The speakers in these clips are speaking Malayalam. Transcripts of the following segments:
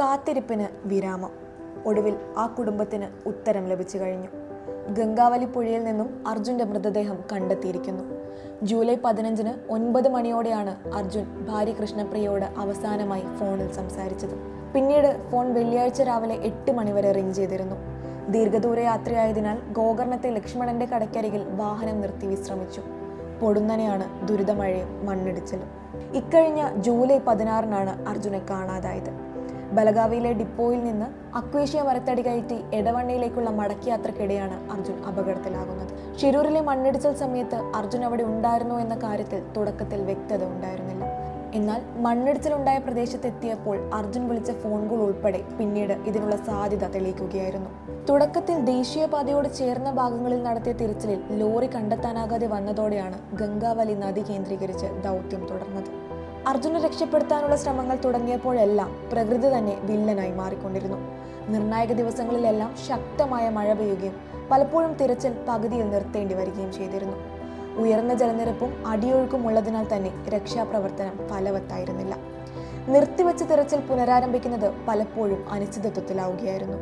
കാത്തിരിപ്പിന് വിരാമം. ഒടുവിൽ ആ കുടുംബത്തിന് ഉത്തരം ലഭിച്ചു കഴിഞ്ഞു. ഗംഗാവലി പുഴയിൽ നിന്നും അർജുന്റെ മൃതദേഹം കണ്ടെത്തിയിരിക്കുന്നു. ജൂലൈ പതിനഞ്ചിന് ഒൻപത് മണിയോടെയാണ് അർജുൻ ഭാര്യ കൃഷ്ണപ്രിയയോട് അവസാനമായി ഫോണിൽ സംസാരിച്ചത്. പിന്നീട് ഫോൺ വെള്ളിയാഴ്ച രാവിലെ എട്ട് മണിവരെ റിംഗ് ചെയ്തിരുന്നു. ദീർഘദൂര യാത്രയായതിനാൽ ഗോകർണത്തെ ലക്ഷ്മണന്റെ കടയ്ക്കരികിൽ വാഹനം നിർത്തി വിശ്രമിച്ചു. പൊടുന്നനെയാണ് ദുരിതമഴയും മണ്ണിടിച്ചിലും. ഇക്കഴിഞ്ഞ ജൂലൈ പതിനാറിനാണ് അർജുനെ കാണാതായത്. ബലഗാവിയിലെ ഡിപ്പോയിൽ നിന്ന് അക്വേഷ്യ മരത്തടി കയറ്റി എടവണ്ണയിലേക്കുള്ള മടക്കയാത്രക്കിടെയാണ് അർജുൻ അപകടത്തിലാകുന്നത്. ഷിരൂരിലെ മണ്ണിടിച്ചൽ സമയത്ത് അർജുൻ അവിടെ ഉണ്ടായിരുന്നോ എന്ന കാര്യത്തിൽ തുടക്കത്തിൽ വ്യക്തത ഉണ്ടായിരുന്നില്ല. എന്നാൽ മണ്ണിടിച്ചിലുണ്ടായ പ്രദേശത്തെത്തിയപ്പോൾ അർജുൻ വിളിച്ച ഫോൺ കോൾ ഉൾപ്പെടെ പിന്നീട് ഇതിനുള്ള സാധ്യത തെളിയിക്കുകയായിരുന്നു. തുടക്കത്തിൽ ദേശീയപാതയോട് ചേർന്ന ഭാഗങ്ങളിൽ നടത്തിയ തിരച്ചിലിൽ ലോറി കണ്ടെത്താനാകാതെ വന്നതോടെയാണ് ഗംഗാവലി നദി കേന്ദ്രീകരിച്ച് ദൗത്യം തുടർന്നത്. അർജുനെ രക്ഷപ്പെടുത്താനുള്ള ശ്രമങ്ങൾ തുടങ്ങിയപ്പോഴെല്ലാം പ്രകൃതി തന്നെ വില്ലനായി മാറിക്കൊണ്ടിരുന്നു. നിർണായക ദിവസങ്ങളിലെല്ലാം ശക്തമായ മഴ പെയ്യുകയും പലപ്പോഴും തിരച്ചിൽ പകുതിയിൽ നിർത്തേണ്ടി വരികയും ചെയ്തിരുന്നു. ഉയർന്ന ജലനിരപ്പും അടിയൊഴുക്കും ഉള്ളതിനാൽ തന്നെ രക്ഷാപ്രവർത്തനം ഫലവത്തായിരുന്നില്ല. നിർത്തിവെച്ച തിരച്ചിൽ പുനരാരംഭിക്കുന്നത് പലപ്പോഴും അനിശ്ചിതത്വത്തിലാവുകയായിരുന്നു.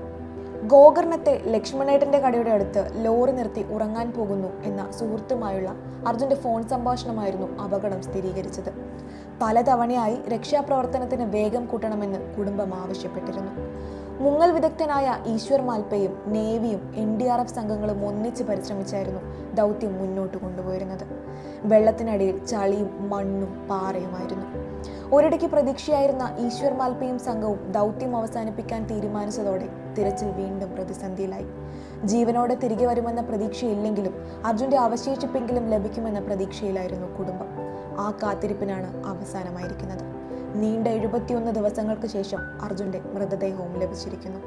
ഗോകർണത്തെ ലക്ഷ്മണേട്ടന്റെ കടയുടെ അടുത്ത് ലോറി നിർത്തി ഉറങ്ങാൻ പോകുന്നു എന്ന സുഹൃത്തുമായുള്ള അർജുന്റെ ഫോൺ സംഭാഷണമായിരുന്നു അപകടം സ്ഥിരീകരിച്ചത്. പലതവണയായി രക്ഷാപ്രവർത്തനത്തിന് വേഗം കൂട്ടണമെന്ന് കുടുംബം ആവശ്യപ്പെട്ടിരുന്നു. മുങ്ങൽ വിദഗ്ധനായ ഈശ്വർ മാൽപ്പയും നേവിയും എൻ ഡി ആർ എഫ് സംഘങ്ങളും ഒന്നിച്ച് പരിശ്രമിച്ചായിരുന്നു ദൗത്യം മുന്നോട്ട് കൊണ്ടുപോയിരുന്നത്. വെള്ളത്തിനടിയിൽ ചളിയും മണ്ണും പാറയുമായിരുന്നു. ഒരിടയ്ക്ക് പ്രതീക്ഷയായിരുന്ന ഈശ്വർ മാൽപ്പയും സംഘവും ദൗത്യം അവസാനിപ്പിക്കാൻ തീരുമാനിച്ചതോടെ തിരച്ചിൽ വീണ്ടും പ്രതിസന്ധിയിലായി. ജീവനോടെ തിരികെ വരുമെന്ന പ്രതീക്ഷയില്ലെങ്കിലും അർജുന്റെ അവശേഷിപ്പെങ്കിലും ലഭിക്കുമെന്ന പ്രതീക്ഷയിലായിരുന്നു കുടുംബം. ആ കാത്തിരിപ്പിനാണ് അവസാനമായിരിക്കുന്നത്. നീണ്ട എഴുപത്തിയൊന്ന് ദിവസങ്ങൾക്ക് ശേഷം അർജുന്റെ മൃതദേഹവും ലഭിച്ചിരിക്കുന്നു.